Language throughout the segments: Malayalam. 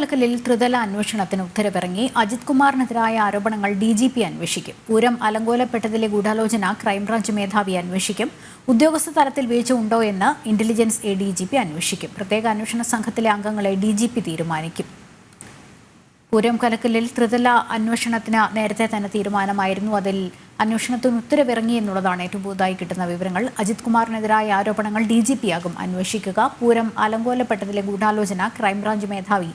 കലക്കലിൽ ത്രിതല അന്വേഷണത്തിന് ഉത്തരവിറങ്ങി. അജിത് കുമാറിനെതിരായ ആരോപണങ്ങൾ ഡി ജി പി അന്വേഷിക്കും. പൂരം അലങ്കോലപ്പെട്ടതിലെ ഗൂഢാലോചന ക്രൈംബ്രാഞ്ച് മേധാവി അന്വേഷിക്കും. ഉദ്യോഗസ്ഥ തലത്തിൽ വീഴ്ച ഉണ്ടോ എന്ന് intelligence A D G P അന്വേഷിക്കും. പ്രത്യേക അന്വേഷണ സംഘത്തിലെ അംഗങ്ങളെ ഡി ജി പി തീരുമാനിക്കും. പൂരം കലക്കലിൽ ത്രിതല അന്വേഷണത്തിന് നേരത്തെ തന്നെ തീരുമാനമായിരുന്നു. അതിൽ അന്വേഷണത്തിന് ഉത്തരവിറങ്ങി എന്നുള്ളതാണ് ഏറ്റവും പുതുതായി കിട്ടുന്ന വിവരങ്ങൾ. അജിത് കുമാറിനെതിരായ ആരോപണങ്ങൾ ഡി ജി പി ആകും അന്വേഷിക്കുക. പൂരം അലങ്കോലപ്പെട്ടതിലെ ഗൂഢാലോചന ക്രൈംബ്രാഞ്ച് മേധാവി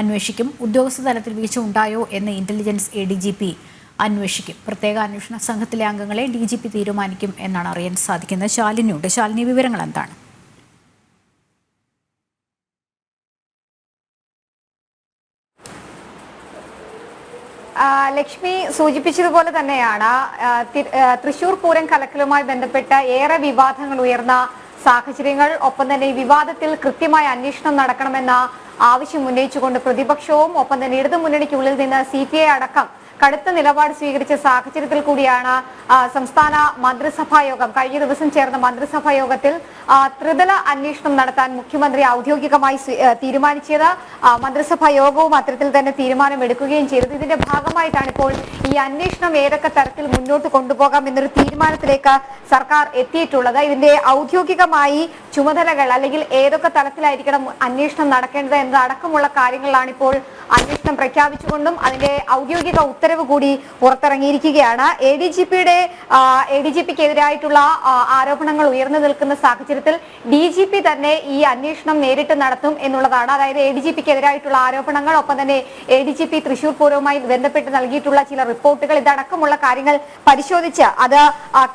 അന്വേഷിക്കും. ഉദ്യോഗസ്ഥ തലത്തിൽ വീഴ്ച ഉണ്ടായോ എന്ന് intelligence A D G P അന്വേഷിക്കും. പ്രത്യേക അന്വേഷണ സംഘത്തിലെ അംഗങ്ങളെ ഡി ജി പി തീരുമാനിക്കും എന്നാണ് അറിയാൻ സാധിക്കുന്നത്. ശാലിനിയുണ്ട്. ശാലിനി വിവരങ്ങൾ എന്താണ്? ലക്ഷ്മി സൂചിപ്പിച്ചതുപോലെ തന്നെയാണ് തൃശൂർ പൂരം കലക്കലുമായി ബന്ധപ്പെട്ട് ഏറെ വിവാദങ്ങൾ ഉയർന്ന സാഹചര്യങ്ങൾ ഒപ്പം തന്നെ ഈ വിവാദത്തിൽ കൃത്യമായ അന്വേഷണം നടക്കണമെന്ന ആവശ്യം ഉന്നയിച്ചുകൊണ്ട് പ്രതിപക്ഷവും ഒപ്പം തന്നെ ഇടതു മുന്നണിക്കുള്ളിൽ നിന്ന് സി അടക്കം കടുത്ത നിലപാട് സ്വീകരിച്ച സാഹചര്യത്തിൽ കൂടിയാണ് സംസ്ഥാന മന്ത്രിസഭാ യോഗം. കഴിഞ്ഞ ദിവസം ചേർന്ന മന്ത്രിസഭാ യോഗത്തിൽ ത്രിതല അന്വേഷണം നടത്താൻ മുഖ്യമന്ത്രി ഔദ്യോഗികമായി തീരുമാനിച്ചത്. മന്ത്രിസഭാ യോഗവും അത്തരത്തിൽ തന്നെ തീരുമാനമെടുക്കുകയും ചെയ്തത്. ഇതിന്റെ ഭാഗമായിട്ടാണ് ഇപ്പോൾ ഈ അന്വേഷണം ഏതൊക്കെ തരത്തിൽ മുന്നോട്ട് കൊണ്ടുപോകാം എന്നൊരു തീരുമാനത്തിലേക്ക് സർക്കാർ എത്തിയിട്ടുള്ളത്. ഇതിന്റെ ഔദ്യോഗികമായി ചുമതലകൾ അല്ലെങ്കിൽ ഏതൊക്കെ തലത്തിലായിരിക്കണം അന്വേഷണം നടക്കേണ്ടത് എന്നതടക്കമുള്ള കാര്യങ്ങളാണ് ഇപ്പോൾ അന്വേഷണം പ്രഖ്യാപിച്ചുകൊണ്ടും അതിന്റെ ഔദ്യോഗിക ഉത്തരവ് കൂടി പുറത്തിറങ്ങിയിരിക്കുകയാണ്. എ ഡി ജി പിയുടെ എ ഡി ജി പിക്ക് എതിരായിട്ടുള്ള ആരോപണങ്ങൾ ഉയർന്നു നിൽക്കുന്ന സാഹചര്യത്തിൽ ഡി ജി പി തന്നെ ഈ അന്വേഷണം നേരിട്ട് നടത്തും എന്നുള്ളതാണ്. അതായത് എ ഡി ജി പിക്ക് എതിരായിട്ടുള്ള ആരോപണങ്ങൾ ഒപ്പം തന്നെ A D G P Thrissur പൂരവുമായി ബന്ധപ്പെട്ട് നൽകിയിട്ടുള്ള ചില റിപ്പോർട്ടുകൾ ഇതടക്കമുള്ള കാര്യങ്ങൾ പരിശോധിച്ച് അത്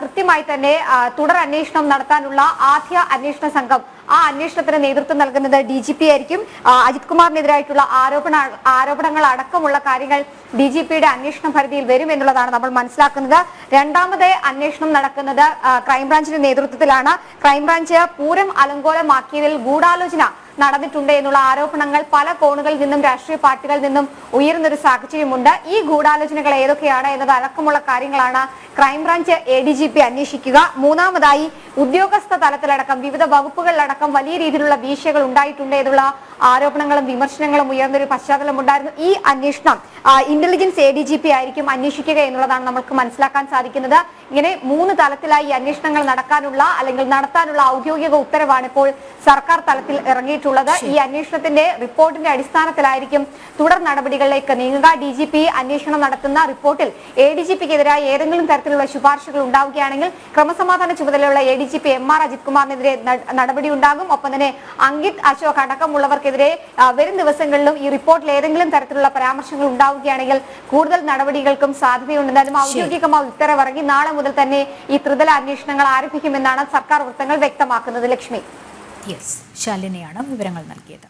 കൃത്യമായി തന്നെ തുടർ അന്വേഷണം നടത്താനുള്ള ആദ്യ അന്വേഷണ സംഘം ആ അന്വേഷണത്തിന് നേതൃത്വം നൽകുന്നത് ഡി ജി പി ആയിരിക്കും. അജിത് കുമാറിനെതിരായിട്ടുള്ള ആരോപണ ആരോപണങ്ങൾ അടക്കമുള്ള കാര്യങ്ങൾ ഡി ജി പിയുടെ അന്വേഷണ പരിധിയിൽ വരും എന്നുള്ളതാണ് നമ്മൾ മനസ്സിലാക്കുന്നത്. രണ്ടാമത് അന്വേഷണം നടക്കുന്നത് ക്രൈംബ്രാഞ്ചിന്റെ നേതൃത്വത്തിലാണ്. ക്രൈംബ്രാഞ്ച് പൂരം അലങ്കോലമാക്കിയതിൽ ഗൂഢാലോചന നടന്നിട്ടുണ്ട് എന്നുള്ള ആരോപണങ്ങൾ പല കോണുകളിൽ നിന്നും രാഷ്ട്രീയ പാർട്ടികളിൽ നിന്നും ഉയരുന്നൊരു സാഹചര്യമുണ്ട്. ഈ ഗൂഢാലോചനകൾ ഏതൊക്കെയാണ് എന്നത് അടക്കമുള്ള കാര്യങ്ങളാണ് crime branch A D G P അന്വേഷിക്കുക. മൂന്നാമതായി ഉദ്യോഗസ്ഥ തലത്തിലടക്കം വിവിധ വകുപ്പുകളിലടക്കം വലിയ രീതിയിലുള്ള വീഴ്ചകൾ ഉണ്ടായിട്ടുണ്ട് എന്നുള്ള ആരോപണങ്ങളും വിമർശനങ്ങളും ഉയർന്നൊരു പശ്ചാത്തലം ഉണ്ടായിരുന്നു. ഈ അന്വേഷണം intelligence A D G P ആയിരിക്കും അന്വേഷിക്കുക എന്നുള്ളതാണ് നമുക്ക് മനസ്സിലാക്കാൻ സാധിക്കുന്നത്. ഇങ്ങനെ മൂന്ന് തലത്തിലായി ഈ അന്വേഷണങ്ങൾ നടക്കാനുള്ള അല്ലെങ്കിൽ നടത്താനുള്ള ഔദ്യോഗിക ഉത്തരവാണ് ഇപ്പോൾ സർക്കാർ തലത്തിൽ ഇറങ്ങിയിട്ടുള്ളത്. ഈ അന്വേഷണത്തിന്റെ റിപ്പോർട്ടിന്റെ അടിസ്ഥാനത്തിലായിരിക്കും തുടർ നടപടികളിലേക്ക് നീങ്ങുക. ഡി ജി പി അന്വേഷണം നടത്തുന്ന റിപ്പോർട്ടിൽ എ ഡി ജി പിക്കെതിരായ ഏതെങ്കിലും തരത്തിലുള്ള ശുപാർശകൾ ഉണ്ടാവുകയാണെങ്കിൽ ക്രമസമാധാന ചുമതലയുള്ള A D G P M R Ajith കുമാറിനെതിരെ ന- നടപടി ഉണ്ടാകും ഒപ്പം തന്നെ അങ്കിത് അശോക് അടക്കമുള്ളവർക്കെതിരെ വരും ദിവസങ്ങളിലും ഈ റിപ്പോർട്ടിൽ ഏതെങ്കിലും തരത്തിലുള്ള പരാമർശങ്ങൾ ഉണ്ടാവുകയാണെങ്കിൽ കൂടുതൽ നടപടികൾക്കും സാധ്യതയുണ്ട് എന്തായാലും ഔദ്യോഗികമായി ഉത്തരവിറങ്ങി നാളെ മുതൽ തന്നെ ഈ ത്രിതല അന്വേഷണങ്ങൾ ആരംഭിക്കുമെന്നാണ് സർക്കാർ വൃത്തങ്ങൾ വ്യക്തമാക്കുന്നത്. ലക്ഷ്മി. യെസ്. ശാലിനിയാണ് വിവരങ്ങൾ നൽകിയത്.